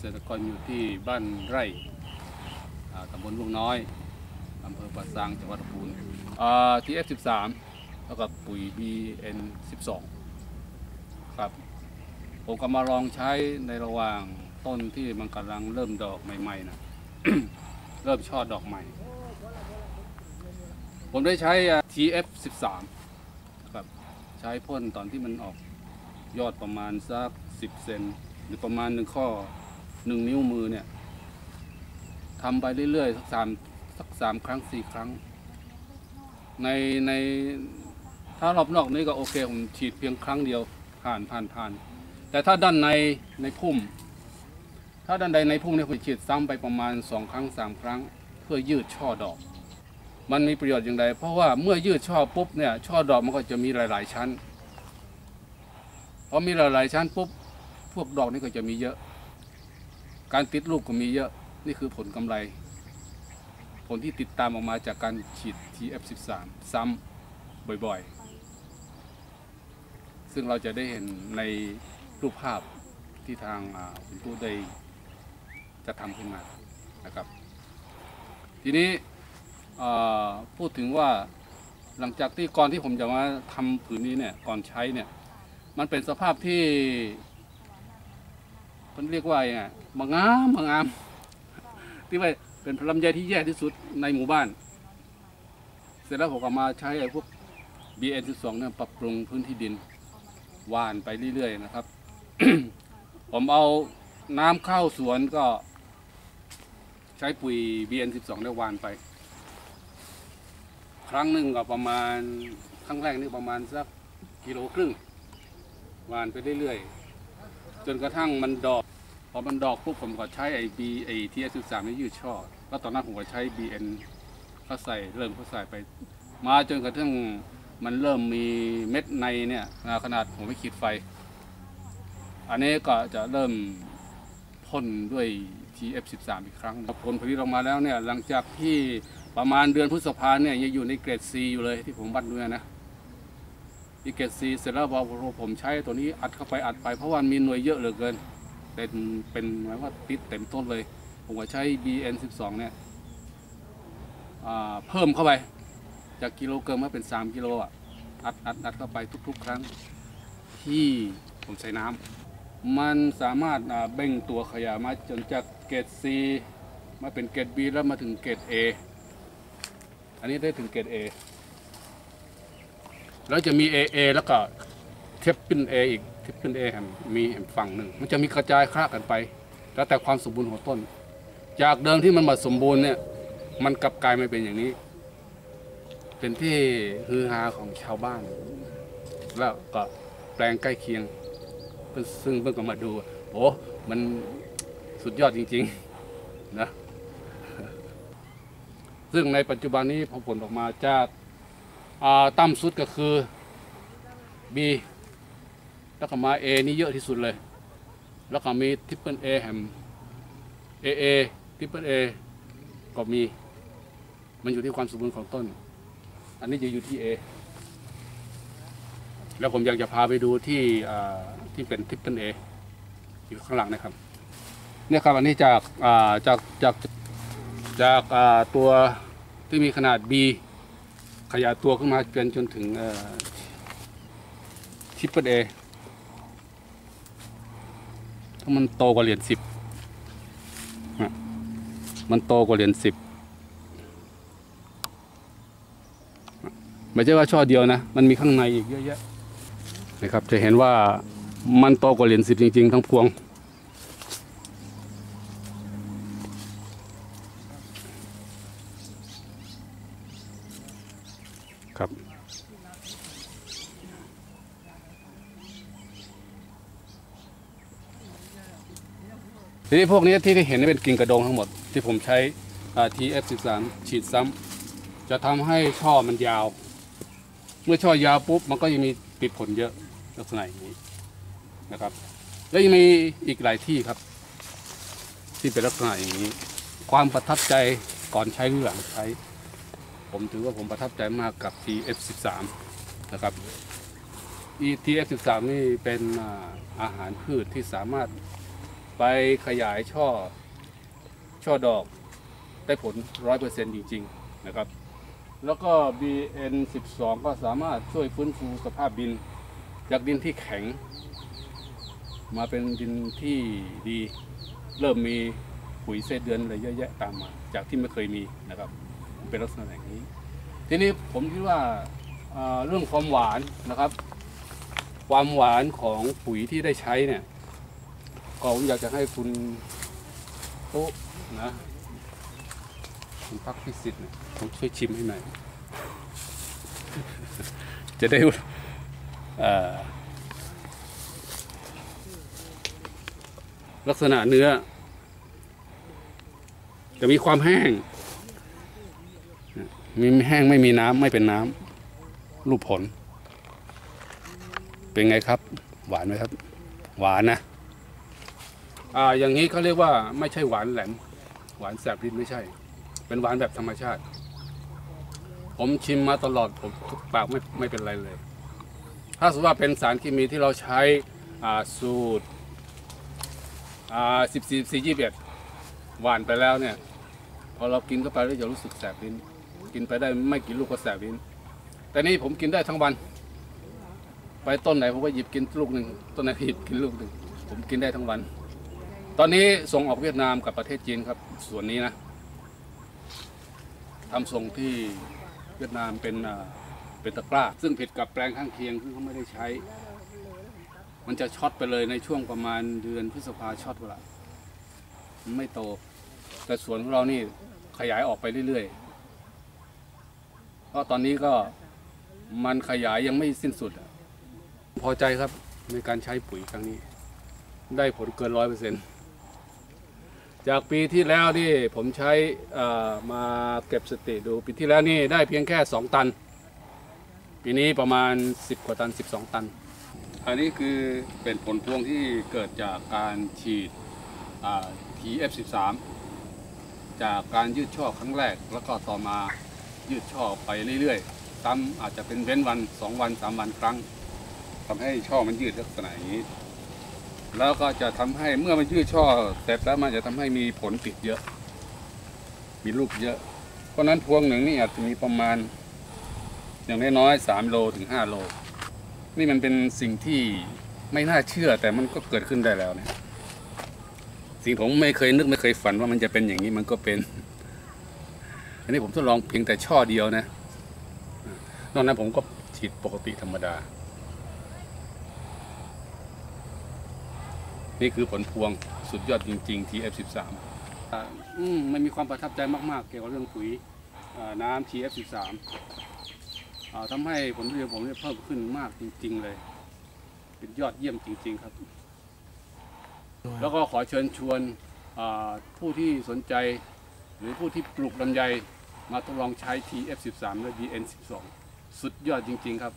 ษตรกรอยู่ที่บ้านไร่ตำบลลุงน้อยอำเภอปะซางจังหวัดลำพูนทีเอฟสิบสามแล้วก็ปุ๋ย BN สิบสองครับ ผมก็มาลองใช้ในระหว่างต้นที่มันกำลังเริ่มดอกใหม่ๆนะเริ่มช่อดอกใหม่ ผมได้ใช้ TF 13 ครับใช้พ่นตอนที่มันออกยอดประมาณสัก 10 เซนหรือประมาณหนึ่งข้อ หนึ่งนิ้วมือเนี่ยทำไปเรื่อยๆสักสามสักสามครั้งสี่ครั้ง ในในถ้ารอบนอกนี้ก็โอเคผมฉีดเพียงครั้งเดียวผ่านผ่านผ่าน แต่ถ้าด้านในในพุ่ม ถ้าด้านใดในพุ่มเนี่ยผมฉีดซ้ำไปประมาณสองครั้งสามครั้ง เพื่อยืดช่อดอก มันมีประโยชน์อย่างไร เพราะว่าเมื่อยืดช่อปุ๊บเนี่ยช่อดอกมันก็จะมีหลาย ๆ ชั้นพอมีหลาย ๆ ชั้นปุ๊บพวกดอกนี่ก็จะมีเยอะ การติดลูกก็มีเยอะนี่คือผลกำไร ผลที่ติดตามออกมาจากการฉีด TF13 ซ้ำบ่อยๆ ซึ่งเราจะได้เห็นในรูปภาพที่ทางคุณตู้ได้จะทำขึ้นมานะครับ ทีนี้พูดถึงว่าหลังจากที่ก่อนที่ผมจะมาทำผืนนี้เนี่ยก่อนใช้เนี่ยมันเป็นสภาพที่ มันเรียกว่าไงมางงามมางงามที่ว่าเป็นลำไยที่แย่ที่สุดในหมู่บ้าน เสร็จแล้วผมก็มาใช้ไอ้พวก BN12 เนี่ยปรับปรุงพื้นที่ดินหว่านไปเรื่อยๆนะครับ ผมเอาน้ำเข้าสวนก็ ใช้ปุ๋ย BN12 ได้หวานไป ครั้งหนึ่งก็ประมาณครั้งแรกนี่ประมาณสักกิโลครึ่งหวานไปเรื่อยๆ จนกระทั่งมันดอก พอมันดอกปุ๊บผมก็ใช้ไอ้ B ไอ้ TS13 นี่ยืดช่อแล้วตอนนั้นผมก็ใช้ BN เอ็นเขาใส่เริ่มเขาใส่ไป มาจนกระทั่งมันเริ่มมีเม็ดในเนี่ยขนาดผมไม่ขีดไฟ อันนี้ก็จะเริ่มพ่นด้วย TF13 อีกครั้งผลผลิตออกมาแล้วเนี่ยหลังจากที่ประมาณเดือนพฤษภาเนี่ยยังอยู่ในเกรด C อยู่เลยที่ผมวัดดูนะ ที่เกรด C เสร็จแล้วพอผมใช้ตัวนี้อัดเข้าไปอัดไปเพราะว่ามีหน่วยเยอะเหลือเกิน เป็นเป็นหมายว่าติดเต็มต้นเลย ผมก็ใช้ BN12 เนี่ยอ่าเพิ่มเข้าไป จากกิโลเกินมาเป็น 3 กิโลอะอัดอัดอัดเข้าไปทุก ๆ ครั้งที่ผมใส่น้ำมันสามารถเบ่งตัวขยายมาจนจากเกรด C มาเป็นเกรด B แล้วมาถึงเกรด A อันนี้ได้ถึงเกรด A แล้วจะมี AA แล้วก็เทปปิ้น A อีกเทปปิ้น A แหมมีแหมฝั่งหนึ่ง มันจะมีกระจายคละกันไป แล้วแต่ความสมบูรณ์ของต้น จากเดิมที่มันมาสมบูรณ์เนี่ย มันกลับกลายมาเป็นอย่างนี้ เป็นที่ฮือฮาของชาวบ้าน แล้วก็แปลงใกล้เคียง ซึ่งเพิ่งก็มาดู โอ้มันสุดยอดจริง ๆ นะ ซึ่งในปัจจุบันนี้พอผลออกมาจาก ต่ำสุดก็คือ B แล้วก็มา A นี่เยอะที่สุดเลย แล้วก็มีทิปเปิล A แฮม AA ทิปเปิล A ก็มี มันอยู่ที่ความสมบูรณ์ของต้น อันนี้จะอยู่ที่ A แล้วผมอยากจะพาไปดูที่ที่เป็นทิปเปิล A อยู่ข้างหลังนะครับ เนี่ยครับอันนี้จากจากจากจากตัวที่มีขนาด B ยายตัวขึ้นมาเป็นจนถึงทิปเปิลเอถ้ามันโตกว่าเหรียญสิบมันโตกว่าเหรียญสิบไม่ใช่ว่าช่อเดียวนะ มันมีข้างในอีกเยอะแยะนะครับ จะเห็นว่ามันโตกว่าเหรียญสิบจริง ๆ ทั้งพวง ทีนี้พวกนี้ที่ได้เห็นนี่เป็นกิ่งกระดงทั้งหมด ที่ผมใช้ TF13 ฉีดซ้ำจะทำให้ช่อมันยาว เมื่อช่อยาวปุ๊บมันก็ยังมีติดผลเยอะลักษณะอย่างนี้นะครับ แล้วยังมีอีกหลายที่ครับ ที่เป็นลักษณะอย่างนี้ ความประทับใจก่อนใช้หรือหลังใช้ ผมถือว่าผมประทับใจมากกับ TF13 นะครับ TF13 นี่เป็นอาหารพืชที่สามารถ ไปขยายช่อช่อดอกได้ผลร้อยเปอร์เซ็นต์จริง ๆ นะครับ แล้วก็ BN 12 ก็สามารถช่วยฟื้นฟูสภาพดิน จากดินที่แข็ง มาเป็นดินที่ดี เริ่มมีปุ๋ยเศษเดือนอะไรเยอะแยะตามมา จากที่ไม่เคยมีนะครับ เป็นลักษณะอย่างนี้ ทีนี้ผมคิดว่าเอ่อเรื่องความหวานนะครับ ความหวานของปุ๋ยที่ได้ใช้เนี่ย ก็ผมอยากจะให้คุณโต๊ะนะคุณพักพิสิทธิ์เนี่ยผมช่วยชิมให้หน่อย จะได้อ่อลักษณะเนื้อ จะมีความแห้ง มีแห้งไม่มีน้ำไม่เป็นน้ำรูปผล เป็นไงครับ หวานไหมครับ หวานนะ อ่าอย่างนี้เขาเรียกว่าไม่ใช่หวานแหลม หวานแสบลิ้นไม่ใช่ เป็นหวานแบบธรรมชาติ ผมชิมมาตลอดผมทุกปากไม่ไม่เป็นไรเลย ถ้าสมมติว่าเป็นสารเคมีที่เราใช้อ่าสูตรอ่าสิบสี่สี่ยี่สิบเอ็ดหวานไปแล้วเนี่ย พอเรากินเข้าไปแล้วจะรู้สึกแสบลิ้น กินไปได้ไม่กี่ลูกก็แสบลิ้น แต่นี่ผมกินได้ทั้งวัน ไปต้นไหนผมก็หยิบกินลูกหนึ่งต้นไหนหยิบกินลูกหนึ่งผมกินได้ทั้งวัน ตอนนี้ส่งออกเวียดนามกับประเทศจีนครับ ส่วนนี้นะทำส่งที่เวียดนามเป็นเป็นตะกร้า ซึ่งผิดกับแปลงข้างเคียงซึ่งเขาไม่ได้ใช้ มันจะช็อตไปเลยในช่วงประมาณเดือนพฤษภาช็อตเวลาไม่โต แต่สวนของเรานี่ขยายออกไปเรื่อยๆเพราะตอนนี้ก็มันขยายยังไม่สิ้นสุด พอใจครับในการใช้ปุ๋ยครั้งนี้ ได้ผลเกินร้อยเปอร์เซ็นต์ จากปีที่แล้วนี่ผมใช้มาเก็บสติดูปีที่แล้วนี่ได้เพียงแค่ 2 ตัน ปีนี้ประมาณ 10 กว่าตัน 12 ตัน อันนี้คือเป็นผลพวงที่เกิดจากการฉีดอ่า TF13 จากการยืดช่อครั้งแรก แล้วก็ต่อมายืดช่อไปเรื่อยๆซ้ำอาจจะเป็นเว้นวัน 2 วัน 3 วันครั้งทำให้ช่อมันยืดลักษณะอย่างนี้ แล้วก็จะทำให้เมื่อมันยืดช่อเสร็จแล้วมันจะทำให้มีผลติดเยอะ มีลูกเยอะ เพราะนั้นพวงหนึ่งนี่อาจจะมีประมาณ อย่างน้อยๆสามโลถึงห้าโล นี่มันเป็นสิ่งที่ไม่น่าเชื่อแต่มันก็เกิดขึ้นได้แล้วเนี่ยสิ่งผมไม่เคยนึกไม่เคยฝันว่ามันจะเป็นอย่างนี้มันก็เป็น อันนี้ผมทดลองเพียงแต่ช่อเดียวนะนอกนั้นผมก็ฉีดปกติธรรมดา นี่คือผลพวงสุดยอดจริง ๆ TF13 อืมมันมีความประทับใจมาก ๆ เกี่ยวกับเรื่องปุ๋ยน้ำ TF13 ทำให้ผลผลิตผมเนี่ยเพิ่มขึ้นมากจริง ๆ เลย เป็นยอดเยี่ยมจริง ๆ ครับ แล้วก็ขอเชิญชวนผู้ที่สนใจ หรือผู้ที่ปลูกลำไยมาทดลองใช้ TF13 และ BN12 สุดยอดจริง ๆ ครับ